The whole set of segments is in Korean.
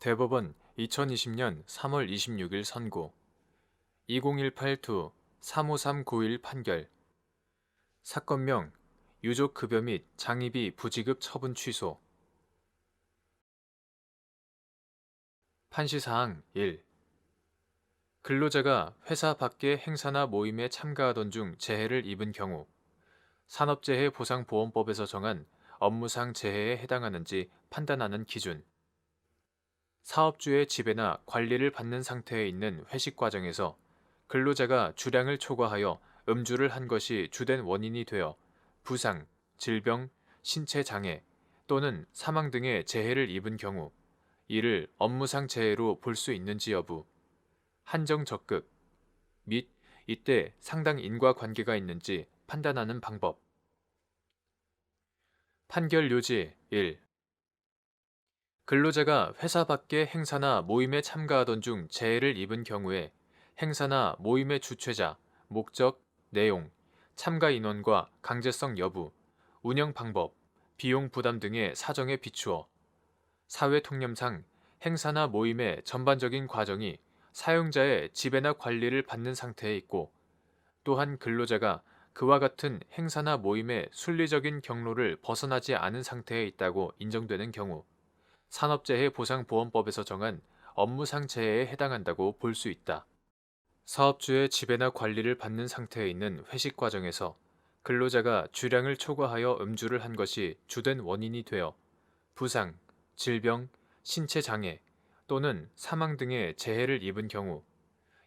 대법원 2020년 3월 26일 선고. 2018-2 35391 판결. 사건명 유족급여 및 장의비 부지급 처분 취소. 판시사항 1 근로자가 회사 밖의 행사나 모임에 참가하던 중 재해를 입은 경우 산업재해보상보험법에서 정한 업무상 재해에 해당하는지 판단하는 기준 사업주의 지배나 관리를 받는 상태에 있는 회식 과정에서 근로자가 주량을 초과하여 음주를 한 것이 주된 원인이 되어 부상, 질병, 신체 장애 또는 사망 등의 재해를 입은 경우 이를 업무상 재해로 볼 수 있는지 여부, 한정 적극 및 이때 상당 인과 관계가 있는지 판단하는 방법. 판결 요지 1. 근로자가 회사 밖의 행사나 모임에 참가하던 중 재해를 입은 경우에 행사나 모임의 주최자, 목적, 내용, 참가 인원과 강제성 여부, 운영 방법, 비용 부담 등의 사정에 비추어 사회 통념상 행사나 모임의 전반적인 과정이 사용자의 지배나 관리를 받는 상태에 있고 또한 근로자가 그와 같은 행사나 모임의 순리적인 경로를 벗어나지 않은 상태에 있다고 인정되는 경우 산업재해 보상보험법에서 정한 업무상 재해에 해당한다고 볼 수 있다. 사업주의 지배나 관리를 받는 상태에 있는 회식 과정에서 근로자가 주량을 초과하여 음주를 한 것이 주된 원인이 되어 부상, 질병, 신체 장애 또는 사망 등의 재해를 입은 경우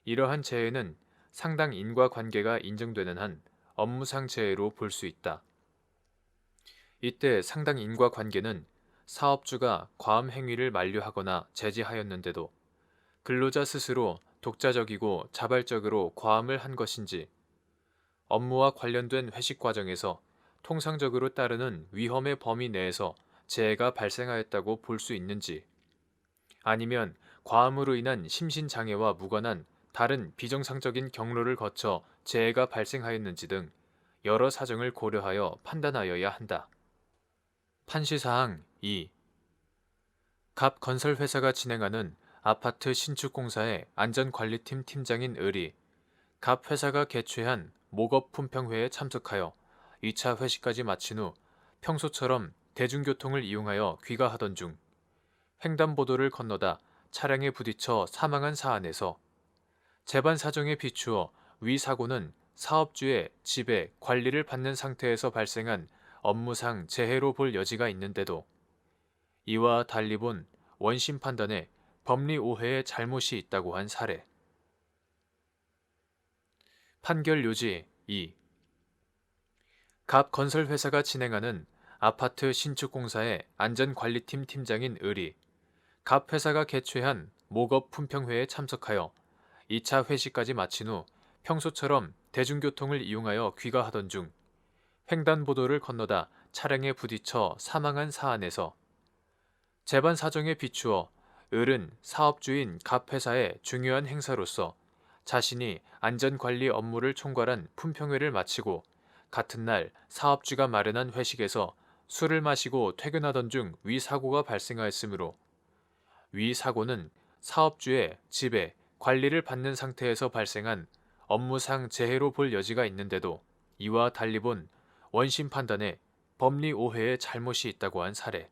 이러한 재해는 상당 인과 관계가 인정되는 한 업무상 재해로 볼 수 있다. 이때 상당 인과 관계는 사업주가 과음 행위를 만류하거나 제지하였는데도 근로자 스스로 독자적이고 자발적으로 과음을 한 것인지 업무와 관련된 회식 과정에서 통상적으로 따르는 위험의 범위 내에서 재해가 발생하였다고 볼 수 있는지 아니면 과음으로 인한 심신장애와 무관한 다른 비정상적인 경로를 거쳐 재해가 발생하였는지 등 여러 사정을 고려하여 판단하여야 한다. 판시사항 2. 갑 건설회사가 진행하는 아파트 신축공사의 안전관리팀 팀장인 을이 갑 회사가 개최한 목업 품평회에 참석하여 2차 회식까지 마친 후 평소처럼 대중교통을 이용하여 귀가하던 중 횡단보도를 건너다 차량에 부딪혀 사망한 사안에서 재반 사정에 비추어 위 사고는 사업주의 지배, 관리를 받는 상태에서 발생한 업무상 재해로 볼 여지가 있는데도 이와 달리 본 원심 판단에 법리 오해의 잘못이 있다고 한 사례. 판결 요지 2. 갑 건설회사가 진행하는 아파트 신축공사의 안전관리팀 팀장인 을이 갑 회사가 개최한 목업 품평회에 참석하여 2차 회식까지 마친 후 평소처럼 대중교통을 이용하여 귀가하던 중 횡단보도를 건너다 차량에 부딪혀 사망한 사안에서 재반 사정에 비추어 을은 사업주인 갑 회사의 중요한 행사로서 자신이 안전관리 업무를 총괄한 품평회를 마치고 같은 날 사업주가 마련한 회식에서 술을 마시고 퇴근하던 중 위 사고가 발생하였으므로 위 사고는 사업주의 지배, 관리를 받는 상태에서 발생한 업무상 재해로 볼 여지가 있는데도 이와 달리 본 원심 판단에 법리 오해의 잘못이 있다고 한 사례.